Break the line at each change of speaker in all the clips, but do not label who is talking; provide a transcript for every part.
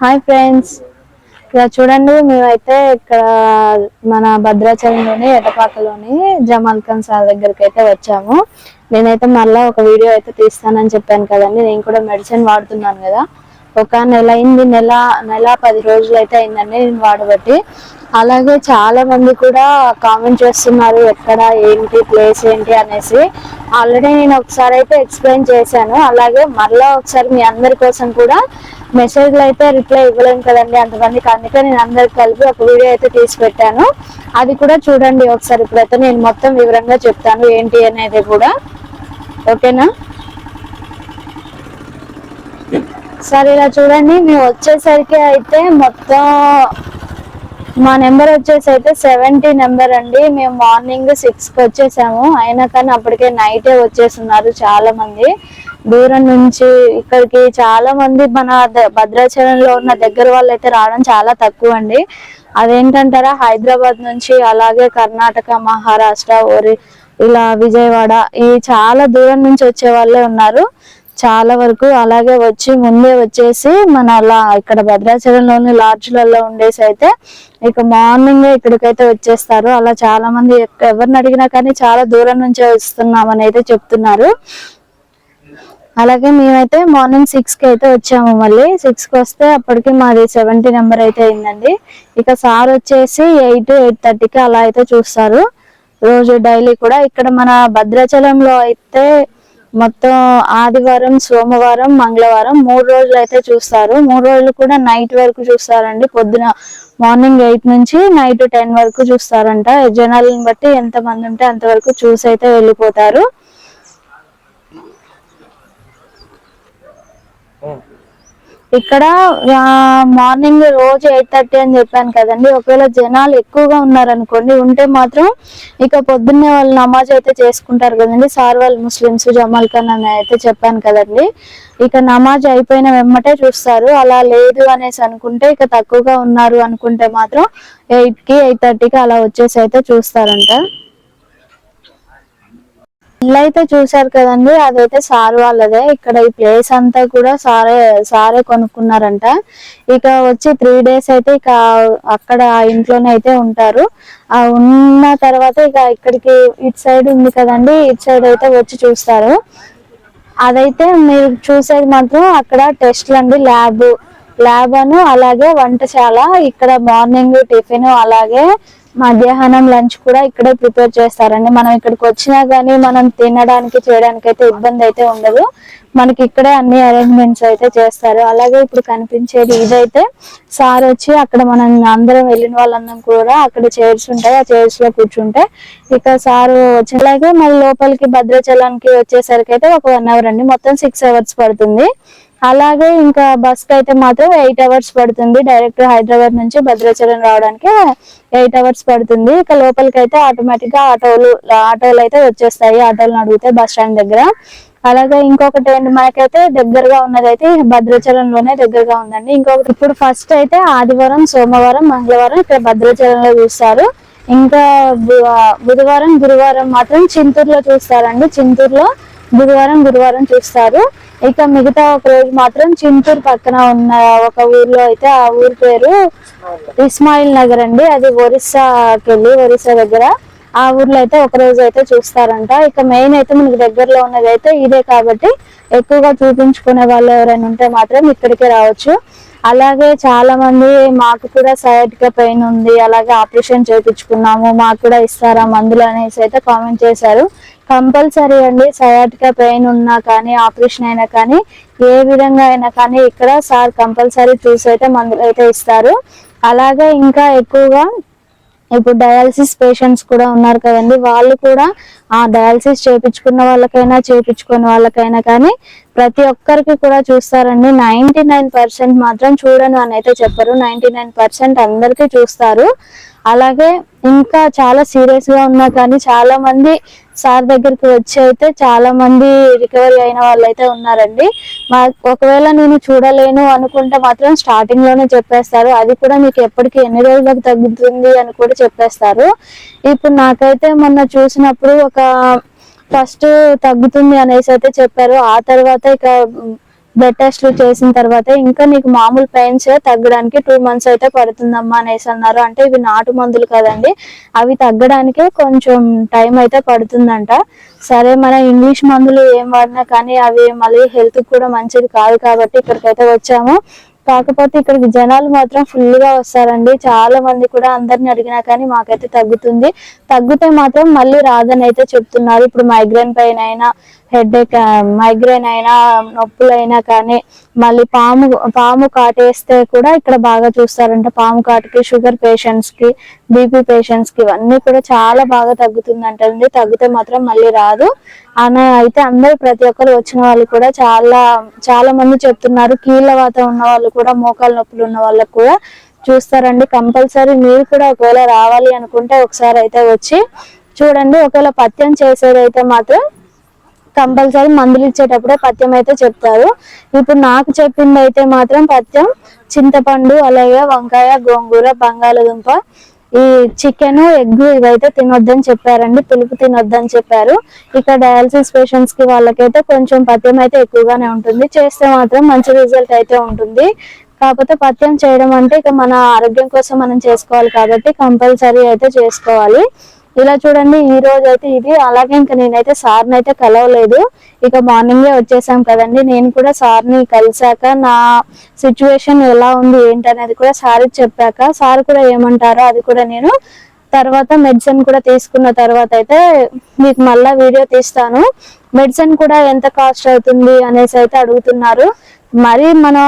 Hi friends ఇక్కడ చూడండి మేమైతే ఇక్కడ మన భద్రాచలంలోని ఎటపాకలోని జమాల్ ఖాన్ సార్ దగ్గరికి అయితే వచ్చాము. నేనైతే మళ్ళీ ఒక వీడియో అయితే తీస్తానని చెప్పాను కదండి. నేను కూడా మెడిసిన్ వాడుతున్నాను కదా. ఒక నెల అయింది నెల నెల పది రోజులు అయితే అయిందండి నేను వాడబట్టి. అలాగే చాలా మంది కూడా కామెంట్ చేస్తున్నారు ఎక్కడ ఏంటి ప్లేస్ ఏంటి అనేసి. ఆల్రెడీ నేను ఒకసారి అయితే ఎక్స్ప్లెయిన్ చేశాను. అలాగే మళ్ళీ ఒకసారి మీ అందరి కోసం కూడా మెసేజ్లు అయితే రిప్లై ఇవ్వలేము కదండి అంతమందికి అందుకే నేను అందరికి కలిపి ఒక వీడియో అయితే తీసి పెట్టాను. అది కూడా చూడండి ఒకసారి ఇప్పుడైతే నేను మొత్తం వివరంగా చెప్తాను ఏంటి అనేది కూడా. ఓకేనా? సరే ఇలా చూడండి. మేము వచ్చేసరికి అయితే మొత్తం మా నెంబర్ వచ్చేసి అయితే సెవెంటీ నెంబర్ అండి. మేము మార్నింగ్ సిక్స్కి వచ్చేసాము. అయినా కానీ అప్పటికే నైటే వచ్చేస్తున్నారు చాలా మంది దూరం నుంచి ఇక్కడికి చాలా మంది మన ద- భద్రాచలంలో ఉన్న దగ్గర వాళ్ళు అయితే రావడం చాలా తక్కువ అండి అదేంటంటారా హైదరాబాద్ నుంచి అలాగే కర్ణాటక మహారాష్ట్ర ఒరి ఇలా విజయవాడ ఈ చాలా దూరం నుంచి వచ్చే వాళ్ళే ఉన్నారు. చాలా వరకు అలాగే వచ్చి ముందే వచ్చేసి మన అలా ఇక్కడ భద్రాచలంలోని లాడ్జ్లలో ఉండేసి అయితే ఇక మార్నింగ్ ఇక్కడికైతే వచ్చేస్తారు. అలా చాలా మంది ఎవరిని అడిగినా కానీ చాలా దూరం నుంచే వస్తున్నామని అయితే చెప్తున్నారు. అలాగే మేమైతే మార్నింగ్ సిక్స్కి అయితే వచ్చాము మళ్ళీ. సిక్స్కి వస్తే అప్పటికి మాది సెవెంటీ నెంబర్ అయితే అయిందండి. ఇక సార్ వచ్చేసి ఎయిట్ ఎయిట్ థర్టీకి అలా అయితే చూస్తారు. రోజు డైలీ కూడా ఇక్కడ మన భద్రాచలంలో అయితే మొత్తం ఆదివారం సోమవారం మంగళవారం మూడు రోజులు అయితే చూస్తారు. మూడు రోజులు కూడా నైట్ వరకు చూస్తారండి. పొద్దున మార్నింగ్ ఎయిట్ నుంచి నైట్ టెన్ వరకు చూస్తారంట. జనాలను బట్టి ఎంత మంది ఉంటే అంతవరకు చూసి అయితే వెళ్ళిపోతారు. ఇక్కడ మార్నింగ్ రోజు ఎయిట్ థర్టీ అని చెప్పాను కదండి. ఒకవేళ జనాలు ఎక్కువగా ఉన్నారనుకోండి ఉంటే మాత్రం ఇక పొద్దున్నే వాళ్ళు నమాజ్ అయితే చేసుకుంటారు కదండి. సార్ వాళ్ళు ముస్లిమ్స్ జమాల్ ఖాన్ అని అయితే చెప్పాను కదండి. ఇక నమాజ్ అయిపోయిన వెమ్మటే చూస్తారు. అలా లేదు అనేసి అనుకుంటే ఇక తక్కువగా ఉన్నారు అనుకుంటే మాత్రం ఎయిట్కి ఎయిట్ థర్టీకి అలా వచ్చేసి అయితే చూస్తారంట. ఇల్లు అయితే చూసారు కదండి అదైతే సార్ వాళ్ళదే. ఇక్కడ ఈ ప్లేస్ అంతా కూడా సారే సారే కొనుక్కున్నారంట. ఇక వచ్చి త్రీ డేస్ అయితే ఇక అక్కడ ఆ ఇంట్లోనే అయితే ఉంటారు. ఆ ఉన్న తర్వాత ఇక ఇక్కడికి ఇటు సైడ్ ఉంది కదండి ఇటు సైడ్ అయితే వచ్చి చూస్తారు. అదైతే మీరు చూసేది మాత్రం అక్కడ టెస్ట్లు అండి ల్యాబ్. ల్యాబ్ అను అలాగే వంటశాల ఇక్కడ మార్నింగ్ టిఫిన్ అలాగే మధ్యాహ్నం లంచ్ కూడా ఇక్కడే ప్రిపేర్ చేస్తారండి. మనం ఇక్కడికి వచ్చినా కానీ మనం తినడానికి చేయడానికి అయితే ఇబ్బంది అయితే ఉండదు. మనకి ఇక్కడే అన్ని అరేంజ్మెంట్స్ అయితే చేస్తారు. అలాగే ఇప్పుడు కనిపించేది ఇదైతే సార్ వచ్చి అక్కడ మనం అందరం వెళ్ళిన వాళ్ళందరం కూడా అక్కడ చైర్స్ ఉంటాయి. ఆ చైర్స్లో కూర్చుంటే ఇక సార్ వచ్చి అలాగే మళ్ళీ లోపలికి భద్రాచలానికి వచ్చేసరికి అయితే ఒక వన్ అవర్ అండి. మొత్తం సిక్స్ అవర్స్ పడుతుంది. అలాగే ఇంకా బస్కి అయితే మాత్రం ఎయిట్ అవర్స్ పడుతుంది. డైరెక్ట్ హైదరాబాద్ నుంచి భద్రాచలం రావడానికి ఎయిట్ అవర్స్ పడుతుంది. ఇక లోపలికి అయితే ఆటోమేటిక్గా ఆటోలు ఆటోలు అయితే వచ్చేస్తాయి. ఆటోలను అడిగితే బస్ స్టాండ్ దగ్గర. అలాగే ఇంకొకటి ఏంటి మనకైతే దగ్గరగా ఉన్నది అయితే భద్రాచలంలోనే దగ్గరగా ఉందండి. ఇంకొకటి ఇప్పుడు ఫస్ట్ అయితే ఆదివారం సోమవారం మంగళవారం ఇక్కడ భద్రాచలంలో చూస్తారు. ఇంకా బుధవారం గురువారం మాత్రం చింతూరులో చూస్తారండి. చింతూరులో బుధవారం గురువారం చూస్తారు. ఇక మిగతా ఒక రోజు మాత్రం చింతూరు పక్కన ఉన్న ఒక ఊర్లో అయితే ఆ ఊరి పేరు ఇస్మాయిల్ నగర్ అండి. అది ఒరిస్సాకి వెళ్ళి ఒరిస్సా దగ్గర. ఆ ఊర్లో అయితే ఒక రోజు అయితే చూస్తారంట. ఇక మెయిన్ అయితే మనకి దగ్గరలో ఉన్నది అయితే ఇదే కాబట్టి ఎక్కువగా చూపించుకునే వాళ్ళు ఎవరైనా ఉంటే మాత్రం ఇక్కడికే రావచ్చు. అలాగే చాలా మంది మాకు కూడా సయాటికా పెయిన్ ఉంది అలాగే ఆపరేషన్ చేయించుకున్నాము మాకు కూడా ఇస్తారా మందులు అనేసి అయితే కామెంట్ చేశారు. కంపల్సరీ అండి సయాటికా పెయిన్ ఉన్నా కానీ ఆపరేషన్ అయినా కానీ ఏ విధంగా అయినా కానీ ఇక్కడ సార్ కంపల్సరీ చూసి అయితే మందులు అయితే ఇస్తారు. అలాగే ఇంకా ఎక్కువగా ఇప్పుడు డయాలసిస్ పేషెంట్స్ కూడా ఉన్నారు కదండి వాళ్ళు కూడా ఆ డయాలసిస్ చేపించుకున్న వాళ్ళకైనా చేయించుకున్న వాళ్ళకైనా కానీ ప్రతి ఒక్కరికి కూడా చూస్తారండి. నైన్టీ నైన్ పర్సెంట్ మాత్రం చూడను అని అయితే చెప్పరు. నైన్టీ నైన్ పర్సెంట్ అందరికీ చూస్తారు. అలాగే ఇంకా చాలా సీరియస్గా ఉన్నా కానీ చాలా మంది సార్ దగ్గరికి వచ్చి అయితే చాలా మంది రికవరీ అయిన వాళ్ళు అయితే ఉన్నారండి. మా ఒకవేళ నేను చూడలేను అనుకుంటే మాత్రం స్టార్టింగ్లోనే చెప్పేస్తారు. అది కూడా మీకు ఎప్పటికి ఎన్ని రోజులకు తగ్గుతుంది అని కూడా చెప్పేస్తారు. ఇప్పుడు నాకైతే మొన్న చూసినప్పుడు ఒక ఫస్ట్ తగ్గుతుంది అనేసి అయితే చెప్పారు. ఆ తర్వాత ఇక బ్లడ్ టెస్ట్లు చేసిన తర్వాత ఇంకా నీకు మామూలు పెయిన్స్ తగ్గడానికి టూ మంత్స్ అయితే పడుతుందమ్మా అనేసి అన్నారు. అంటే ఇవి నాటు మందులు కదండి. అవి తగ్గడానికి కొంచెం టైం అయితే పడుతుందంట. సరే మన ఇంగ్లీష్ మందులు ఏం వాడినా కానీ అవి మళ్ళీ హెల్త్ కూడా మంచిది కాదు కాబట్టి ఇక్కడికైతే వచ్చాము. కాకపోతే ఇక్కడికి జనాలు మాత్రం ఫుల్గా వస్తారండి. చాలా మంది కూడా అందరిని అడిగినా కానీ మాకైతే తగ్గుతుంది. తగ్గితే మాత్రం మళ్ళీ రాదని అయితే చెప్తున్నారు. ఇప్పుడు మైగ్రేన్ పైన అయినా హెడేక్ మైగ్రేన్ అయినా నొప్పులైనా కానీ మళ్ళీ పాము పాము కాటేస్తే కూడా ఇక్కడ బాగా చూస్తారంట. పాము కాటుకి షుగర్ పేషెంట్స్కి బీపీ పేషెంట్స్కి ఇవన్నీ కూడా చాలా బాగా తగ్గుతుందంటండి తగ్గితే మాత్రం మళ్ళీ రాదు. అని అయితే అందరూ ప్రతి ఒక్కరు వచ్చిన వాళ్ళు కూడా చాలా చాలా మంది చెప్తున్నారు. కీళ్ళ వాత ఉన్న వాళ్ళు కూడా మోకాలు నొప్పులు ఉన్న వాళ్ళకు కూడా చూస్తారండి. కంపల్సరీ మీరు కూడా ఒకవేళ రావాలి అనుకుంటే ఒకసారి అయితే వచ్చి చూడండి. ఒకవేళ పత్యం చేసేదైతే మాత్రం కంపల్సరీ మందులు ఇచ్చేటప్పుడే పథ్యం అయితే చెప్తారు. ఇప్పుడు నాకు చెప్పింది అయితే మాత్రం పథ్యం చింతపండు అలాగే వంకాయ గోంగూర బంగాళదుంప. ఈ చికెన్ ఎగ్ ఇవైతే తినొద్దని చెప్పారండి. పులుపు తినొద్దని చెప్పారు. ఇక్కడ డయాలసిస్ పేషెంట్స్కి వాళ్ళకైతే కొంచెం పథ్యం అయితే ఎక్కువగానే ఉంటుంది. చేస్తే మాత్రం మంచి రిజల్ట్ అయితే ఉంటుంది. కాకపోతే పథ్యం చేయడం అంటే ఇక మన ఆరోగ్యం కోసం మనం చేసుకోవాలి కాబట్టి కంపల్సరీ అయితే చేసుకోవాలి. ఇలా చూడండి ఈ రోజు అయితే ఇది అలాగే ఇంకా నేనైతే సార్ని అయితే కలవలేదు. ఇక మార్నింగే వచ్చేసాం కదండి. నేను కూడా సార్ని కలిసాక నా సిచ్యువేషన్ ఎలా ఉంది ఏంటనేది కూడా సార్ చెప్పాక సార్ కూడా ఏమంటారో అది కూడా నేను తర్వాత మెడిసిన్ కూడా తీసుకున్న తర్వాత అయితే మీకు మళ్ళా వీడియో తీస్తాను. మెడిసిన్ కూడా ఎంత కాస్ట్ అవుతుంది అనేసి అయితే అడుగుతున్నారు. మరి మన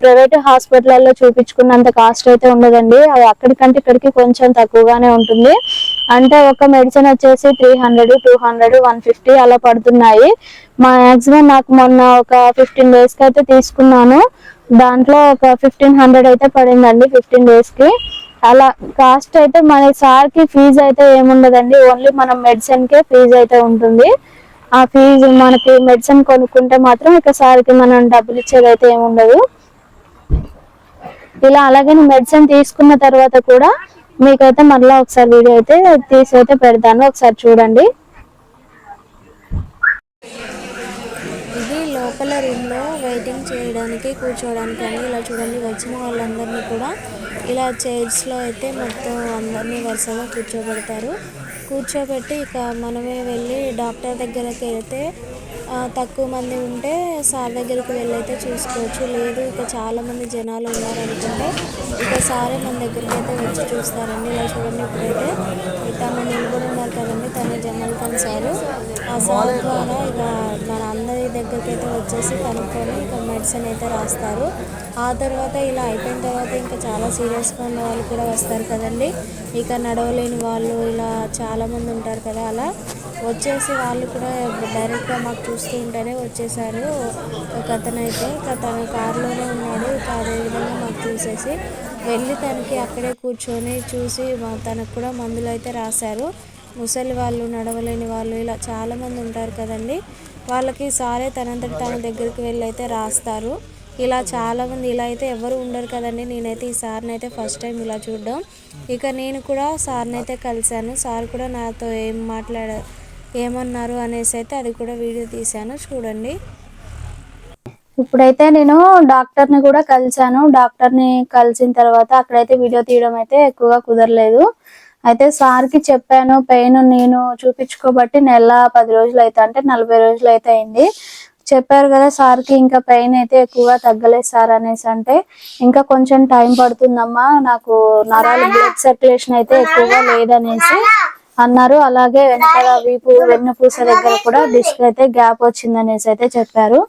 ప్రైవేట్ హాస్పిటల్లో చూపించుకున్నంత కాస్ట్ అయితే ఉండదండి. అది అక్కడికంటే ఇక్కడికి కొంచెం తక్కువగానే ఉంటుంది. అంటే ఒక మెడిసిన్ వచ్చేసి three hundred two hundred one fifty అలా పడుతున్నాయి. మాక్సిమం నాకు మొన్న ఒక ఫిఫ్టీన్ డేస్కి అయితే తీసుకున్నాను. దాంట్లో ఒక ఫిఫ్టీన్ హండ్రెడ్ అయితే పడిందండి ఫిఫ్టీన్ డేస్కి అలా కాస్ట్ అయితే మన సార్కి ఫీజు అయితే ఏముండదండి. ఓన్లీ మనం మెడిసిన్కే ఫీజు అయితే ఉంటుంది. ఆ ఫీజు మనకి మెడిసిన్ కొనుక్కుంటే మాత్రం ఇక సార్కి మనం డబ్బులు ఇచ్చేది అయితే ఏముండదు. ఇలా అలాగే మెడిసిన్ తీసుకున్న తర్వాత కూడా మీకైతే మళ్ళీ ఒకసారి వీడియో అయితే తీసి అయితే పెడతాను. ఒకసారి చూడండి.
ఇది లోపల రూమ్లో వెయిటింగ్ చేయడానికి కూర్చోవడానికి అని ఇలా చూడండి. వచ్చిన వాళ్ళందరినీ కూడా ఇలా చైర్స్లో అయితే మొత్తం అందరినీ వరుసగా కూర్చోబెడతారు. కూర్చోబెట్టి ఇక మనమే వెళ్ళి డాక్టర్ దగ్గరకి వెళ్తే తక్కువ మంది ఉంటే సార్ దగ్గరికి వెళ్ళైతే చూసుకోవచ్చు. లేదు ఇక చాలా మంది జనాలు ఉన్నారనుకుంటే ఇక సారే మన దగ్గరికి అయితే వచ్చి చూస్తారండి. ఇలా చూడండి ఇప్పుడైతే. తను నిలబడి ఉన్నారు కదండి తను జనాలు కలిసారు సారు. ఆ సార్ ద్వారా ఇక మన అందరి దగ్గరికి అయితే వచ్చేసి కనుక్కొని ఇక మెడిసిన్ అయితే రాస్తారు. ఆ తర్వాత ఇలా అయిపోయిన తర్వాత ఇంకా చాలా సీరియస్గా ఉన్న వాళ్ళు కూడా వస్తారు కదండి. ఇక నడవలేని వాళ్ళు ఇలా చాలామంది ఉంటారు కదా అలా వచ్చేసి వాళ్ళు కూడా డైరెక్ట్గా మాకు చూస్తూ ఉంటేనే వచ్చేసారు. ఒక అతను అయితే ఇక తన కారులోనే ఉన్నాడు. ఇక అదేవిధంగా మాకు చూసేసి వెళ్ళి తనకి అక్కడే కూర్చొని చూసి తనకు కూడా మందులు అయితే రాశారు. ముసలి వాళ్ళు నడవలేని వాళ్ళు ఇలా చాలామంది ఉంటారు కదండి. వాళ్ళకి సారే తనంతటి తన దగ్గరికి వెళ్ళి అయితే రాస్తారు. ఇలా చాలామంది ఇలా అయితే ఎవరు ఉండరు కదండి. నేనైతే ఈ సార్ని అయితే ఫస్ట్ టైం ఇలా చూడడం. ఇక నేను కూడా సార్ని అయితే కలిశాను. సార్ కూడా నాతో ఏం మాట్లాడ ఏమన్నారు అనేసి అయితే అది కూడా వీడియో తీశాను. చూడండి.
ఇప్పుడైతే నేను డాక్టర్ని కూడా కలిశాను. డాక్టర్ని కలిసిన తర్వాత అక్కడైతే వీడియో తీయడం అయితే ఎక్కువగా కుదరలేదు. అయితే సార్కి చెప్పాను పెయిన్ నేను చూపించుకోబట్టి నెల పది రోజులు అయితే అంటే నలభై రోజులు అయితే అయింది. చెప్పారు కదా సార్కి ఇంకా పెయిన్ అయితే ఎక్కువగా తగ్గలేదు సార్ అనేసి అంటే ఇంకా కొంచెం టైం పడుతుందమ్మా నాకు నరాలు బ్లడ్ సర్క్యులేషన్ అయితే ఎక్కువగా లేదనేసి అన్నారు. అలాగే వెనకాల వీపు వెన్నుపూస దగ్గర కూడా డిస్క్ అయితే గ్యాప్ వచ్చిందనేసి అయితే చెప్పారు.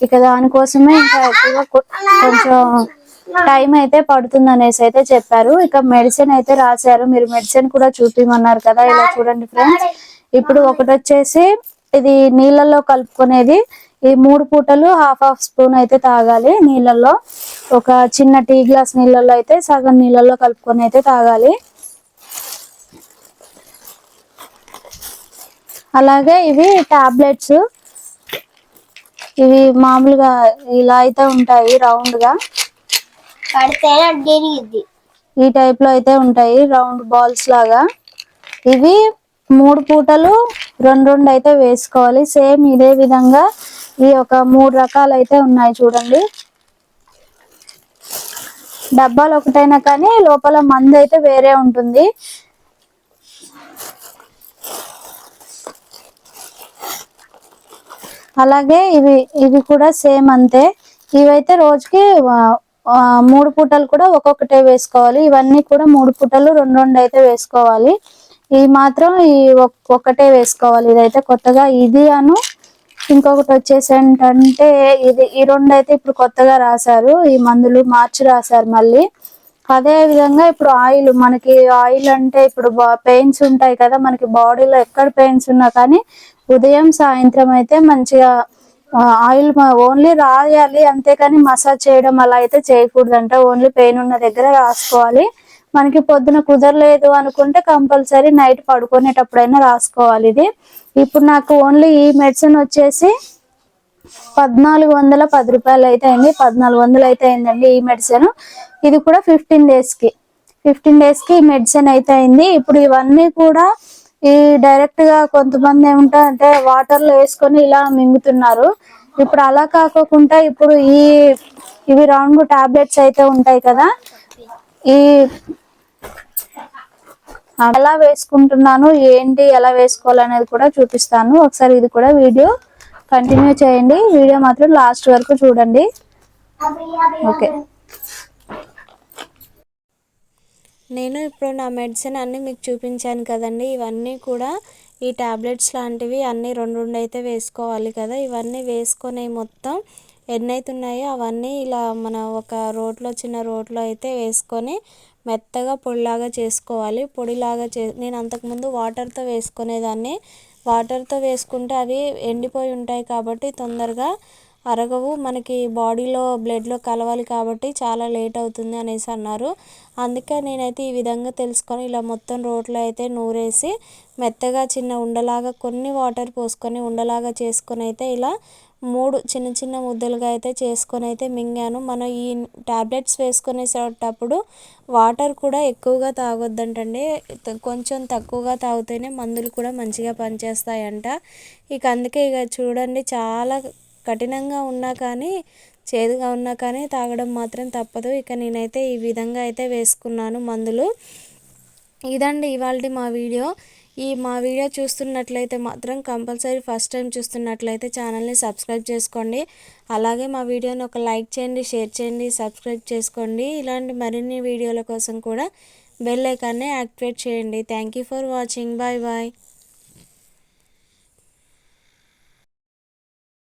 ఇక దానికోసమే ఇంకా ఎక్కువగా కొంచెం టైం అయితే పడుతుంది అనేసి అయితే చెప్పారు. ఇక మెడిసిన్ అయితే రాశారు. మీరు మెడిసిన్ కూడా చూపిమన్నారు కదా ఇలా చూడండి ఫ్రెండ్స్. ఇప్పుడు ఒకటి వచ్చేసి ఇది నీళ్ళల్లో కలుపుకునేది. ఈ మూడు పూటలు హాఫ్ హాఫ్ స్పూన్ అయితే తాగాలి నీళ్ళల్లో. ఒక చిన్న టీ గ్లాస్ నీళ్ళల్లో అయితే సగం నీళ్ళల్లో కలుపుకొని అయితే తాగాలి. అలాగే ఇవి టాబ్లెట్స్. ఇవి మామూలుగా ఇలా అయితే ఉంటాయి
రౌండ్గా
ఈ టైప్లో అయితే ఉంటాయి రౌండ్ బాల్స్ లాగా. ఇవి మూడు పూటలు రెండు రెండు అయితే వేసుకోవాలి. సేమ్ ఇదే విధంగా ఈ ఒక మూడు రకాలు అయితే ఉన్నాయి చూడండి. డబ్బాలు ఒకటైనా కానీ లోపల మందు అయితే వేరే ఉంటుంది. అలాగే ఇవి ఇవి కూడా సేమ్ అంతే. ఇవైతే రోజుకి మూడు పూటలు కూడా ఒక్కొక్కటే వేసుకోవాలి. ఇవన్నీ కూడా మూడు పూటలు రెండు రెండు అయితే వేసుకోవాలి. ఇది మాత్రం ఈ ఒక్- ఒక్కటే వేసుకోవాలి. ఇదైతే కొత్తగా ఇది అను. ఇంకొకటి వచ్చేసి ఏంటంటే ఇది ఈ రెండు అయితే ఇప్పుడు కొత్తగా రాశారు. ఈ మందులు మార్చి రాశారు మళ్ళీ. అదే విధంగా ఇప్పుడు ఆయిల్ మనకి ఆయిల్ అంటే ఇప్పుడు పెయిన్స్ ఉంటాయి కదా మనకి బాడీలో ఎక్కడ పెయిన్స్ ఉన్నా కానీ ఉదయం సాయంత్రం అయితే మంచిగా ఆయిల్ ఓన్లీ రాయాలి అంతేకాని మసాజ్ చేయడం అలా అయితే చేయకూడదంట. ఓన్లీ పెయిన్ ఉన్న దగ్గర రాసుకోవాలి. మనకి పొద్దున కుదరలేదు అనుకుంటే కంపల్సరీ నైట్ పడుకునేటప్పుడైనా రాసుకోవాలి ఇది. ఇప్పుడు నాకు ఓన్లీ ఈ మెడిసిన్ వచ్చేసి పద్నాలుగు వందల పది రూపాయలు అయితే అయింది. పద్నాలుగు వందలు అయితే అయిందండి ఈ మెడిసిన్. ఇది కూడా ఫిఫ్టీన్ డేస్కి ఫిఫ్టీన్ డేస్కి మెడిసిన్ అయితే అయింది. ఇప్పుడు ఇవన్నీ కూడా ఈ డైరెక్ట్గా కొంతమంది ఏమంటారంటే వాటర్లో వేసుకొని ఇలా మింగుతున్నారు. ఇప్పుడు అలా కాకోకుండా ఇప్పుడు ఈ ఇవి రౌండ్ టాబ్లెట్స్ అయితే ఉంటాయి కదా ఈ ఎలా వేసుకుంటున్నాను ఏంటి ఎలా వేసుకోవాలనేది కూడా చూపిస్తాను. ఒకసారి ఇది కూడా వీడియో కంటిన్యూ చేయండి. వీడియో మాత్రం లాస్ట్ వరకు చూడండి. ఓకే
నేను ఇప్పుడు నా మెడిసిన్ అన్నీ మీకు చూపించాను కదండి. ఇవన్నీ కూడా ఈ టాబ్లెట్స్ లాంటివి అన్నీ రెండు రెండు అయితే వేసుకోవాలి కదా. ఇవన్నీ వేసుకొని మొత్తం ఎన్ని అయితే ఉన్నాయో అవన్నీ ఇలా మన ఒక రోట్లో చిన్న రోట్లో అయితే వేసుకొని మెత్తగా పొడిలాగా చేసుకోవాలి. పొడిలాగా చే నేను అంతకుముందు వాటర్తో వేసుకునేదాన్ని. వాటర్తో వేసుకుంటే అవి ఎండిపోయి ఉంటాయి కాబట్టి తొందరగా అరగవు. మనకి బాడీలో బ్లడ్లో కలవాలి కాబట్టి చాలా లేట్ అవుతుంది అనేసి అన్నారు. అందుకే నేనైతే ఈ విధంగా తెలుసుకొని ఇలా మొత్తం రోట్లో అయితే నూరేసి మెత్తగా చిన్న ఉండలాగా కొన్ని వాటర్ పోసుకొని ఉండలాగా చేసుకొని అయితే ఇలా మూడు చిన్న చిన్న ముద్దలుగా అయితే చేసుకొని అయితే మింగాను. మనం ఈ టాబ్లెట్స్ వేసుకునేటప్పుడు వాటర్ కూడా ఎక్కువగా తాగొద్దంటండి. కొంచెం తక్కువగా తాగితేనే మందులు కూడా మంచిగా పనిచేస్తాయంట. ఇక అందుకే ఇక చూడండి చాలా కఠినంగా ఉన్నా కానీ చేదుగా ఉన్నా కానీ తాగడం మాత్రం తప్పదు. ఇక నేనైతే ఈ విధంగా అయితే వేసుకున్నాను మందులు. ఇదండి ఇవాళ మా వీడియో. ఈ మా వీడియో చూస్తున్నట్లయితే మాత్రం కంపల్సరీ ఫస్ట్ టైం చూస్తున్నట్లయితే ఛానల్ని సబ్స్క్రైబ్ చేసుకోండి. అలాగే మా వీడియోని ఒక లైక్ చేయండి షేర్ చేయండి సబ్స్క్రైబ్ చేసుకోండి. ఇలాంటి మరిన్ని వీడియోల కోసం కూడా బెల్ ఐకాన్ని యాక్టివేట్ చేయండి. Thank you for watching. Bye bye.